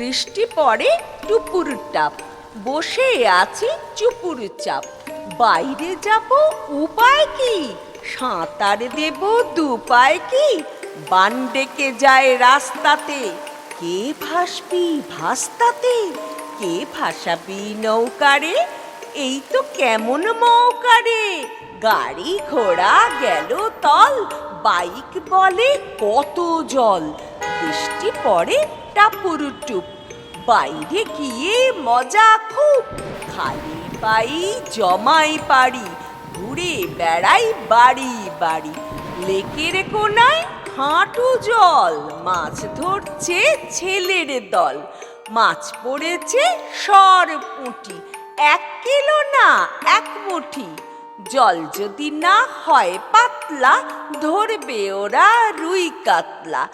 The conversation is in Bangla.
বৃষ্টি পড়ে টুপুর টাপ। বসে আছি চুপুর চাপ। বাইরে যাব উপায় কি? সাঁতার দেব দুপায় কি? বান ডেকে যায় রাস্তাতে। কে ভাসবি ভাস্তাতে? কে ভাসাবি নৌকারে? এই তো কেমন মৌকারে? গাড়ি ঘোড়া গেল তল। বাইক বলে কত জল? বৃষ্টি পড়ে টাপুর টুপ বাইরে গিয়ে মজা খুব। খালি পাই জমাই পারি। ঘুরে বেড়াই বাড়ি বাড়ি। লেকের কোনায় হাঁটু জল। মাছ ধরছে ছেলের দল। মাছ পড়েছে সর পুঁটি। এক কিলো না এক মুঠি। জল যদি না হয় পাতলা, ধরবে ওরা রুই কাতলা।